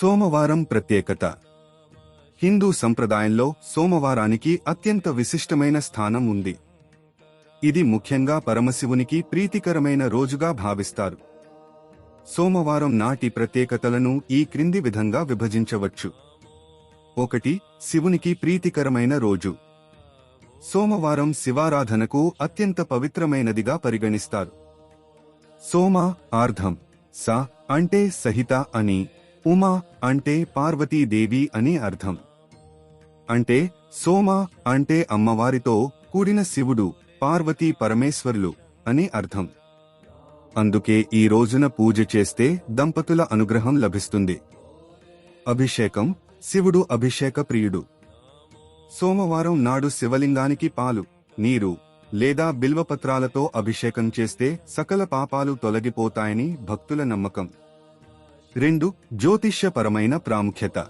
సోమవారం ప్రత్యేకత. హిందూ సంప్రదాయంలో సోమవారానికి అత్యంత విశిష్టమైన స్థానం ఉంది. ఇది ముఖ్యంగా పరమశివునికి ప్రీతికరమైన రోజుగా భావిస్తారు. సోమవారం నాటి ప్రత్యేకతలను ఈ క్రింది విధంగా విభజించవచ్చు. ఒకటి శివునికి ప్రీతికరమైన రోజు. సోమవారం శివారాధనకు అత్యంత పవిత్రమైనదిగా పరిగణిస్తారు. సోమ ఆర్ధం స అంటే సహిత అని. ఉమా అంటే పార్వతీదేవి అని అర్థం. అంటే సోమ అంటే అమ్మవారితో కూడిన శివుడు పార్వతీ పరమేశ్వరులు అని అర్థం. అందుకే ఈ రోజున పూజ చేస్తే దంపతుల అనుగ్రహం లభిస్తుంది. అభిషేకం శివుడు అభిషేక ప్రియుడు. సోమవారం నాడు శివలింగానికి పాలు నీరు లేదా బిల్వపత్రాలతో అభిషేకం చేస్తే సకల పాపాలు తొలగిపోతాయని భక్తుల నమ్మకం. రెండు జ్యోతిష్యపరమైన ప్రాముఖ్యత.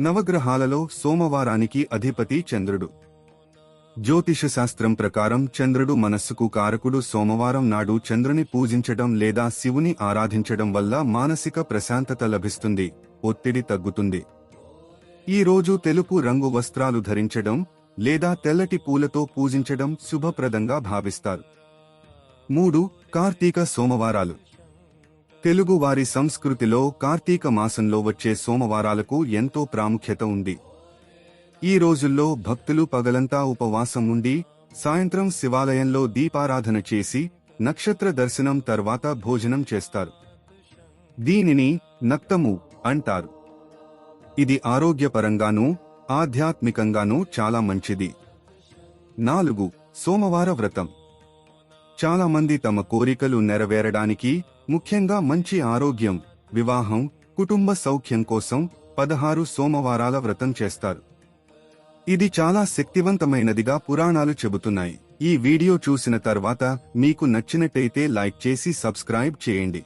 నవగ్రహాలలో సోమవారానికి అధిపతి చంద్రుడు. జ్యోతిష శాస్త్రం ప్రకారం చంద్రుడు మనస్సుకు కారకుడు సోమవారం నాడు చంద్రుని పూజించడం లేదా శివుని ఆరాధించడం వల్ల మానసిక ప్రశాంతత లభిస్తుంది ఒత్తిడి తగ్గుతుంది. ఈ రోజు తెలుపు రంగు వస్త్రాలు ధరించడం లేదా తెల్లటి పూలతో పూజించడం శుభప్రదంగా భావిస్తారు. మూడు కార్తీక సోమవారాలు. తెలుగు వారి సంస్కృతిలో కార్తీక మాసంలో వచ్చే సోమవారాలకు ఎంతో ప్రాముఖ్యత ఉంది. ఈ రోజుల్లో భక్తులు పగలంతా ఉపవాసం ఉండి సాయంత్రం శివాలయంలో దీపారాధన చేసి నక్షత్ర దర్శనం తర్వాత భోజనం చేస్తారు. దీనిని నక్తము అంటారు. ఇది ఆరోగ్యపరంగానూ ఆధ్యాత్మికంగానూ చాలా మంచిది. నాలుగు సోమవార వ్రతం. చాలామంది తమ కోరికలు నెరవేరడానికి ముఖ్యంగా మంచి ఆరోగ్యం వివాహం కుటుంబ సౌఖ్యం కోసం పదహారు సోమవారాల వ్రతం చేస్తారు. ఇది చాలా శక్తివంతమైనదిగా పురాణాలు చెబుతున్నాయి. ఈ వీడియో చూసిన తర్వాత మీకు నచ్చినట్టయితే లైక్ చేసి సబ్స్క్రైబ్ చేయండి.